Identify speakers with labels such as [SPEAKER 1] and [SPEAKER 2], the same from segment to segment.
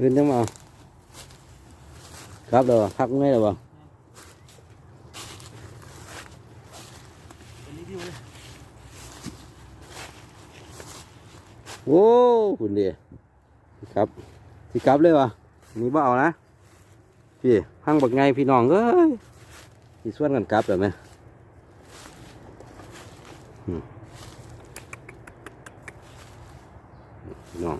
[SPEAKER 1] เงินจังมาครับเดี๋ยวพักไงเดี๋ยวบ่
[SPEAKER 2] เป็นรีวิวเลย
[SPEAKER 1] โอ้คุณดีครับที่กลับเลยวะนี่บ่เอานะพี่พังบักไงพี่น้องเอ้ยที่ส่วนกันกลับแบบไหมอืมน้อง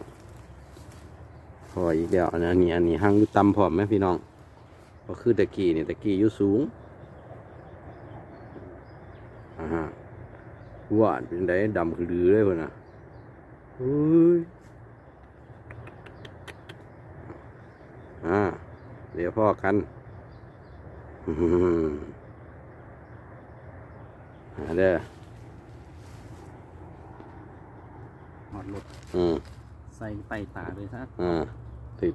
[SPEAKER 1] พออีกแล้วอันนี้อันนี้ห้างอยู่ต่ำพร้อมไหมพี่น้องก็คือตะกี้นี่ตะกี้อยู่สูงอ่าฮะหวานเป็นไดดำคือลือเลยพุ่นน่ะเฮ้ยอ่าเดี๋ยวพ่อกันอื้อหืออ่าเด้อ
[SPEAKER 2] หอดรถ
[SPEAKER 1] อืม
[SPEAKER 2] ใส่ไตตาเลยซะ
[SPEAKER 1] อ่า ถึก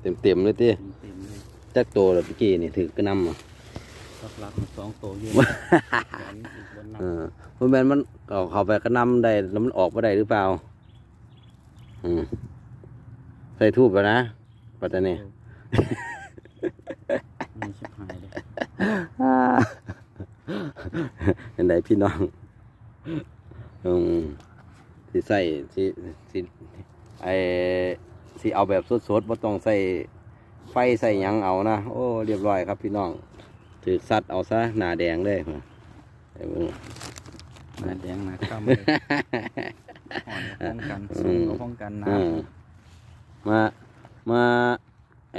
[SPEAKER 1] เต็มเต็มๆเลยที
[SPEAKER 2] เต็มๆเลย
[SPEAKER 1] จักโตแล้วเมื่อกี้นี่ถือกระนำอะ
[SPEAKER 2] ก็รับมาสองตัวเยอะแขนอีกบนหนั
[SPEAKER 1] เออมันแมนมันเอาเข้าไปกระนำได้แล้วมันออกมาได้หรือเปล่า อืมใส่ทูบไปนะปัตตานี
[SPEAKER 2] มีชิบหายเลย
[SPEAKER 1] เป็นไดพี่น้องอืมสิใส่สิสิไอ สิเอาแบบสดๆบ่ต้องใส่ไฟใส่หยังเอานะ โอ้ เรียบร้อยครับพี่น้องถือสัตว์เอาซะหน้าแดงเลยมาไอ้เบิ่ง
[SPEAKER 2] หน้าแดงหน้าข้ามเลยห่อนป้องกันสูงก็ป้องกันน้
[SPEAKER 1] อืมมา มาไอ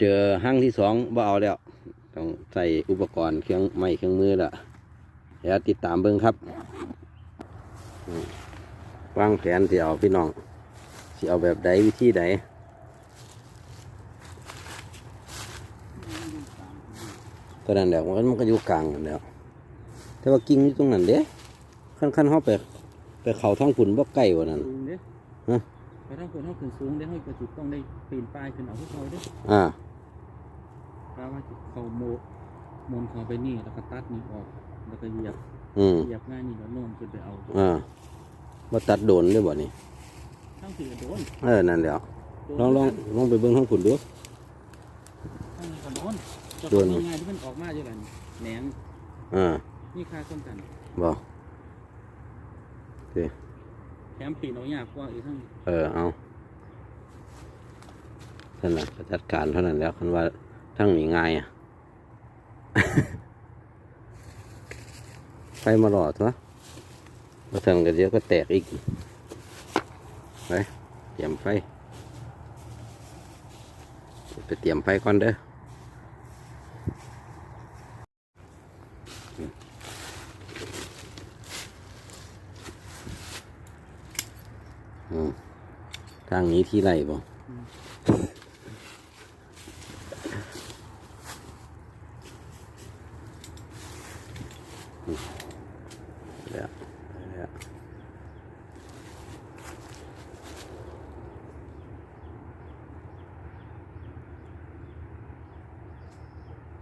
[SPEAKER 1] เจอห้างที่สองบ่เอาแล้ว ต้องใส่อุปกรณ์เครื่องไม้เครื่องมือละเดี๋ยวติดตามเบิ้งครับอืม วางแผนที่เอาพี่น้องสิเอาแบบใดวิธีใดก็นั่นแหละมันมันก็อยู่กลางนั่นแหล้วแต่ว่ากิ่งอยู่ตรงนั้นเด้ขั้นขั้นเข้าไปไปเขาท้องฝุ่นบ่ใกล้กว่านั้นำ
[SPEAKER 2] สูงเด้
[SPEAKER 1] ฮะ
[SPEAKER 2] ไปถ้าเกิดเขาขึ้นสูงเด้ให้กระจุดต้องได้ปีนป้ายขึ้นเอาพวกเขาเด้
[SPEAKER 1] อ่า
[SPEAKER 2] แปลว่าเขาโมมนเขาไปนี่แล้วก็ตัดนี่ออกแล้วก็เหยียบ
[SPEAKER 1] อืม
[SPEAKER 2] เหยียบง่ายนี่แล้วโน้มขึ้นไปเอา
[SPEAKER 1] อ่า ว่าตัดโดนเลยบ่นี่
[SPEAKER 2] ทั้งสี่กระโดน
[SPEAKER 1] เออนั่นแหล้ว
[SPEAKER 2] โดน
[SPEAKER 1] ลองลองลองไปเบิ้งท้องฝุ่นดู
[SPEAKER 2] ทั้งกระโดนจะ
[SPEAKER 1] โดน
[SPEAKER 2] เป็นง่ายที่มันออกมาอยู่แล้วนี่แหนง
[SPEAKER 1] อ่า
[SPEAKER 2] นี่ค่าส้มกัน
[SPEAKER 1] บ่
[SPEAKER 2] แถมปีนเอายากกว่าอีกทั้ง
[SPEAKER 1] เออเอาท่านน่ะก็จัดการเท่านั้นแล้วคันว่าทั้งนี้ง่ายอะไฟมาหลอดวะ มาสั่งกันเดี๋ยวก็แตกอีก ไปเตรียมไฟ ไปเตรียมไฟก่อนเด้ออืมทางนี้ที่ไรบ่เดี๋ยวเดี๋ยว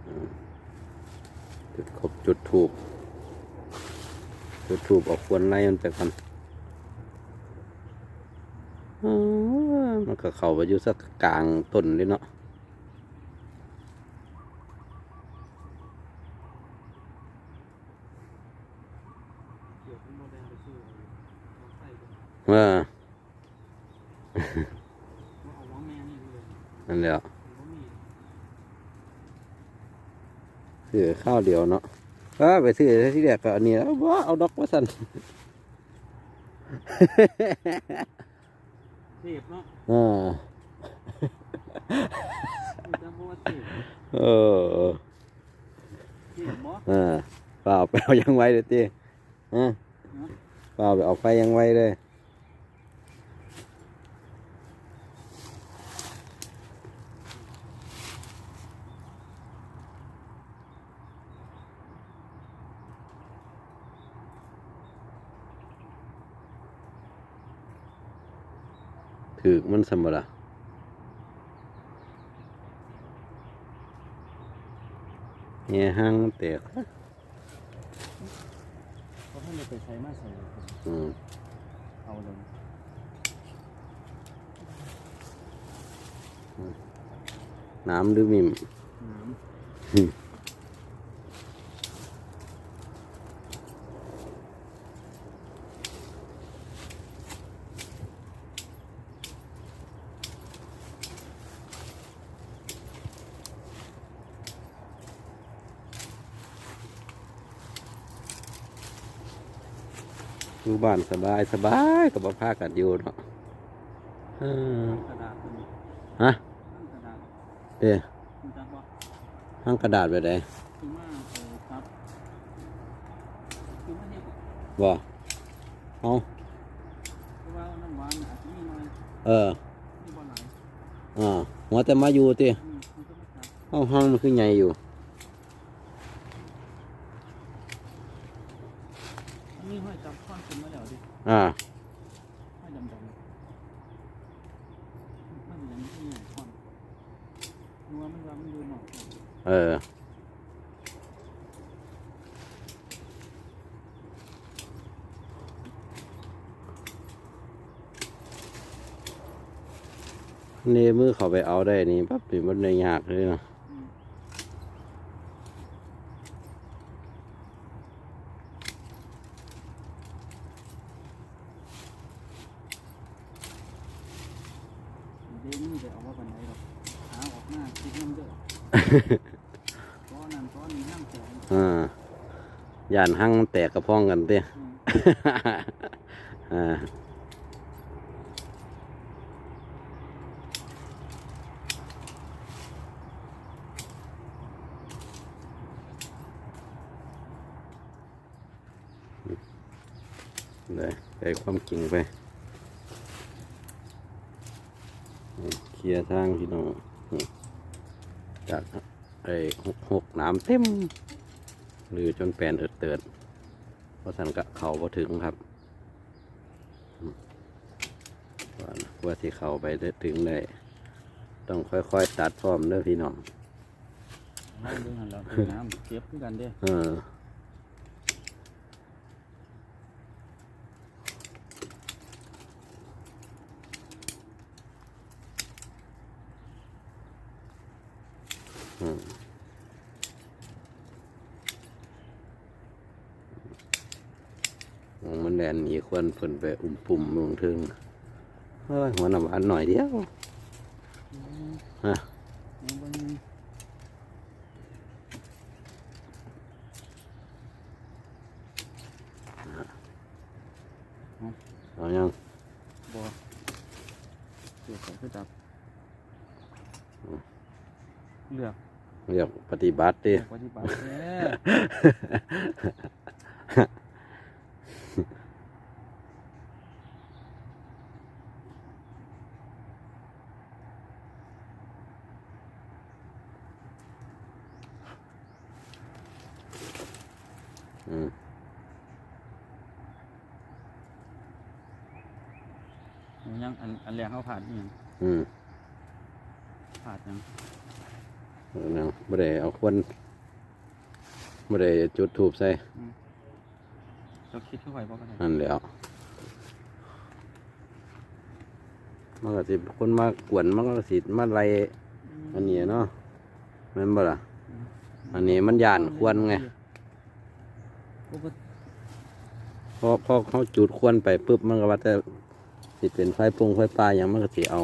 [SPEAKER 1] อืม จุดครบจุดถูกจุดถูกออกควนไล่มันไปก่อนมันก็เข้าไปอยู่สักกลางต้นเลยเนาะ
[SPEAKER 2] เกี่ยวกับโมเดลไปสู้เอาไฟไป
[SPEAKER 1] เออ
[SPEAKER 2] เอาเอาล้อแม่นี่เลย
[SPEAKER 1] นั่นแหละ
[SPEAKER 2] เอามี
[SPEAKER 1] ซื้อข้าวเดียวเนาะก็ไปซื้อที่เดียกก็อันนี้แล้วว่าเอาดอกว่าสัน
[SPEAKER 2] เทปเนาะ
[SPEAKER 1] อ่า
[SPEAKER 2] มันจะบอกว่าเทป
[SPEAKER 1] เออ
[SPEAKER 2] เทปบ่
[SPEAKER 1] อ่าเปล่าไปเอายังไว้เลยตีอ่าเปล่าไปเอาไฟยังไว้เลย มันสมบูรณ์เงี้ยห้างเตกน้ำหรือมิม อยู่บ้านสบายสบายกับพากันอยู่เนาะฮะเด้
[SPEAKER 2] มันจักว่า
[SPEAKER 1] ห้างกระดาษไปไหน
[SPEAKER 2] คือมาเออครับคือมาเฮ็ด
[SPEAKER 1] บ่เอา
[SPEAKER 2] คือว่าน้ำหวานอา
[SPEAKER 1] เอออ่าหัวแต่มาอยู่ติ
[SPEAKER 2] อืมมันก็ไม่จับ
[SPEAKER 1] เอาห้างมันคือใหญ่อยู่
[SPEAKER 2] อก
[SPEAKER 1] เออนี่มือเขาไปเอาได้นี่ปั๊บนี่มันในยากเลยเนาะ
[SPEAKER 2] อืมเดนี่เดี๋ยวเอาว่าปันไหนหรอกหาออกหน้าคิดน้ำเด้อ ก้ อ่า
[SPEAKER 1] ยานหั่งแตกกระพ้องกันเต้
[SPEAKER 2] อ่า
[SPEAKER 1] เลยใส่ความจริงไปเคลียร์ทางพี่น้องอ จากไอ้หกหกน้ำเต็มหรือจนแปลนเอิดเติดเพราะสันกะเขาพอถึงครับอืมว่านะว่าที่เขาไปได้ถึงได้ต้องค่อยๆ ตัดพร้อมเด้อพี่น้อง
[SPEAKER 2] น้ำเรื่องหันเราคือน้ำเก็บคือกันเด้อ
[SPEAKER 1] เอออื มองมันแดนหนีควนฝนไปอุ่มปุ่มลงทึงเฮ้ยหัวหน้ำหวานหน่อยเดียว
[SPEAKER 2] อืม
[SPEAKER 1] ฮะ
[SPEAKER 2] เอาเบิ่ง
[SPEAKER 1] เอายัง
[SPEAKER 2] บ่เกี่ยวกับคือจับเลือก
[SPEAKER 1] เรียกปฏิบัติดิ
[SPEAKER 2] เลือกปฏิบัติแท้
[SPEAKER 1] อืม
[SPEAKER 2] เอา ยังอันอันแรกเขาผ่านนี่ยัง
[SPEAKER 1] อืม
[SPEAKER 2] ผ่านยัง
[SPEAKER 1] เอาแนวบ่ได้เอาควนบ่ได้จุดทูบใส่
[SPEAKER 2] เราคิดเข้าไปบ่กัน
[SPEAKER 1] นั่นแหล้วมันก็สิคนมากวนมันก็สิมาไล่อันนี้เนาะแม่นบ่ล่ะอันนี้มันย่านควรไง
[SPEAKER 2] ปกติ
[SPEAKER 1] พอพอเขาจุดควนไปปุ๊บมันก็ว่าแต่สิเป็นไฟปรุงไฟปลาอย่างมันก็สิเอา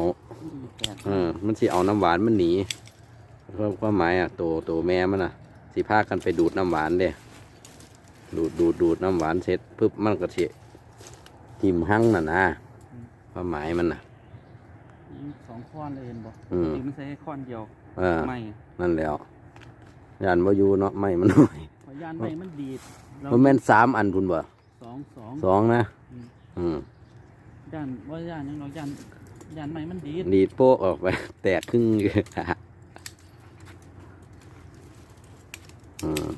[SPEAKER 2] แตก
[SPEAKER 1] เออมันสิเอาน้ำหวานมันหนีเพราะความหมายอะโตโตแม่มันอะ สิพากันไปดูดน้ำหวานเด้ดูดดูดดูดน้ำหวานเสร็จปุ๊บมันก็สิทิ่มหั่งน่ะนะความหมายมันน่ะ
[SPEAKER 2] สองข้อนเลยเห็นบ่
[SPEAKER 1] อืม
[SPEAKER 2] ปกติมันใช้แค่ข้อนเดียว
[SPEAKER 1] เออ
[SPEAKER 2] ไม่
[SPEAKER 1] นั่นแล้วยานบ่อยู่เนาะไม่มันน้อย
[SPEAKER 2] พอ ยานไม่มันดีดเรา
[SPEAKER 1] มันแม่นสามอันพุ่นบ่
[SPEAKER 2] สองสอง
[SPEAKER 1] สองนะ
[SPEAKER 2] อืม
[SPEAKER 1] อืม
[SPEAKER 2] ย่านว่าย่านยังเราย่านย่านไม่มันดีด
[SPEAKER 1] ดีดโป๊ะออกไป แตกครึ่งอืม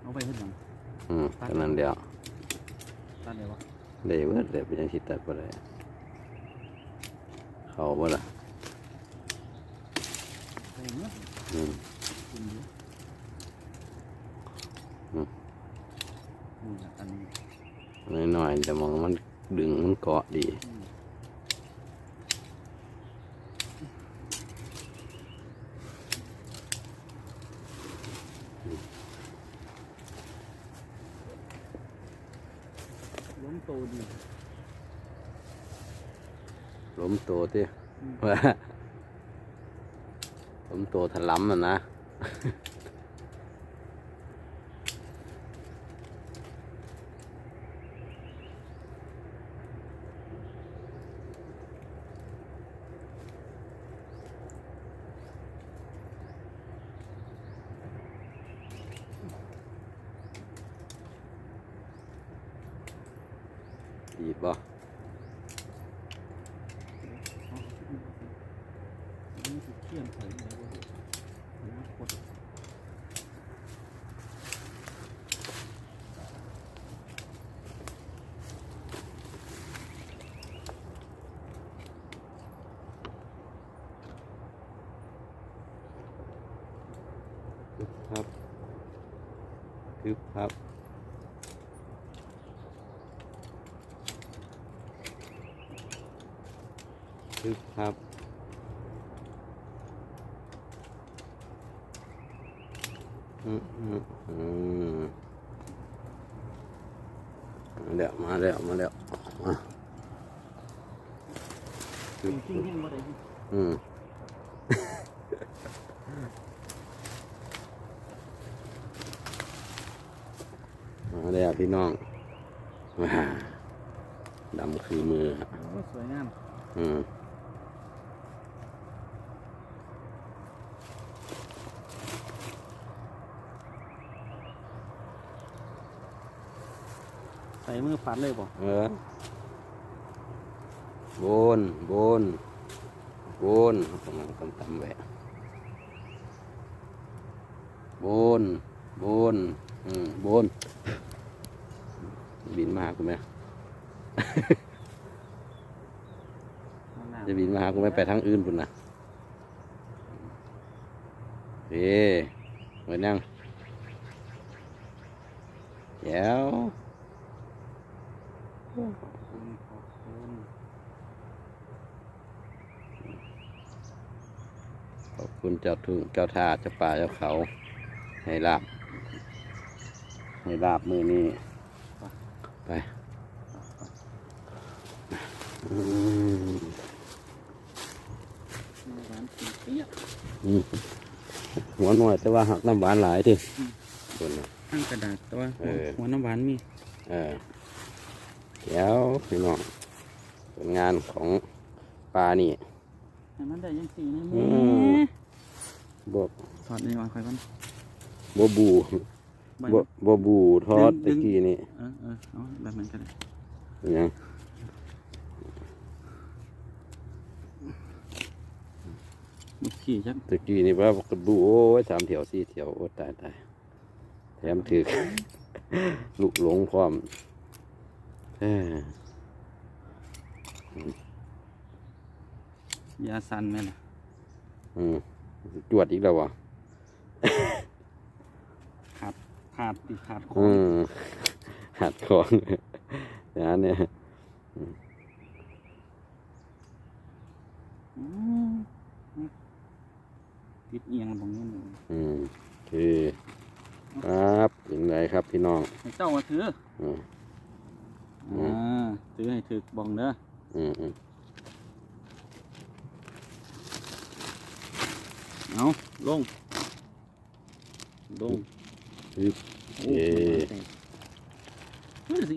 [SPEAKER 2] เอาไปเฮ็ดหยัง
[SPEAKER 1] อืมก็นั้นเดียว
[SPEAKER 2] ตัดเลยวะ
[SPEAKER 1] ได้เบิดเลยเป็นยังสิตัดบ่ได้ เขาบ่ล่ะ
[SPEAKER 2] ไปเนื้อ
[SPEAKER 1] อืม
[SPEAKER 2] กินอยู่
[SPEAKER 1] อยแต่มองมันดึงมันเกาะดี
[SPEAKER 2] ล้มโตดี
[SPEAKER 1] ล้มโตที่ว่าล้มโตทะล้ำอะนะดีบ่
[SPEAKER 2] นี่ คือนใส่แล้วก็อนาคต
[SPEAKER 1] คึบครับคึบครับคึบครับ มาแล้วมาแล้วมาแล้วมาอืมมาแล้วพี่น้องว้าดำคือมือครับ
[SPEAKER 2] สวยงาม
[SPEAKER 1] อืม
[SPEAKER 2] มือปัดเลยบ่
[SPEAKER 1] เออโบนโบนโบนกำลังกำตำแหวะโบนโบนอืมโบน บินมาหากูไหม
[SPEAKER 2] ข้างหน้า
[SPEAKER 1] จะบินมาหากูไหมไปทางอื่นปุ่นนะเฮ้เหมือนยังเดี๋ยว
[SPEAKER 2] ขอบ คุณขอบคุณ
[SPEAKER 1] ขอบคุณเจ้าทุ่งเจ้าท่าเจ้าป่าเจ้าเขา ให้ลาบ ให้ลาบมือนี้ไปอืม
[SPEAKER 2] น้ำหวานเปี๊ยะ
[SPEAKER 1] อืมหัวหน่อยแต่ว่าหักน้ำหวานหลายทีคนน่ะ
[SPEAKER 2] ข้างกระดาษแต่ว่า
[SPEAKER 1] เออ
[SPEAKER 2] หัวน้ำหวานมี
[SPEAKER 1] เออ เดี๋ยวพี่น้องผลงานของปลานี่
[SPEAKER 2] ให้มันได้ยังสีนี่
[SPEAKER 1] อื
[SPEAKER 2] แม่
[SPEAKER 1] มบว
[SPEAKER 2] ถอดนี่วางไข่มัน
[SPEAKER 1] บวบู
[SPEAKER 2] ใบ
[SPEAKER 1] บวบวบูทอด
[SPEAKER 2] ดึ
[SPEAKER 1] ตะ
[SPEAKER 2] ง
[SPEAKER 1] กี้นี่
[SPEAKER 2] เออเออเอาแบบนั้นก็ได้
[SPEAKER 1] เป็นหยัง
[SPEAKER 2] มุกขี่ชัก
[SPEAKER 1] ตะกี้นี่ว่ากระบูโอ้ยสามแถวสี่แถวโอ้ตายตายแถมถือลูกหลงพร้อมเอ้อ ยา
[SPEAKER 2] สันไหมล่ะ
[SPEAKER 1] อืมจวดอีกแล้ววะ
[SPEAKER 2] ขาดขาดติดขาดคอ
[SPEAKER 1] อืมหัดของอย่างนี้เนี่ย
[SPEAKER 2] อืมติดเอียงตรงนี้หนึ่ง
[SPEAKER 1] อืมโอเค ครับยังไงครับพี่น้อง
[SPEAKER 2] ให้เจ้ามาถือ
[SPEAKER 1] อืมอื
[SPEAKER 2] อ่าถือให้ถือบ้องเด้อ
[SPEAKER 1] อืมอืม
[SPEAKER 2] เอาลง ลง
[SPEAKER 1] ฮึบ
[SPEAKER 2] โอ้
[SPEAKER 1] เอ๊ะ
[SPEAKER 2] เฮ้ยสิ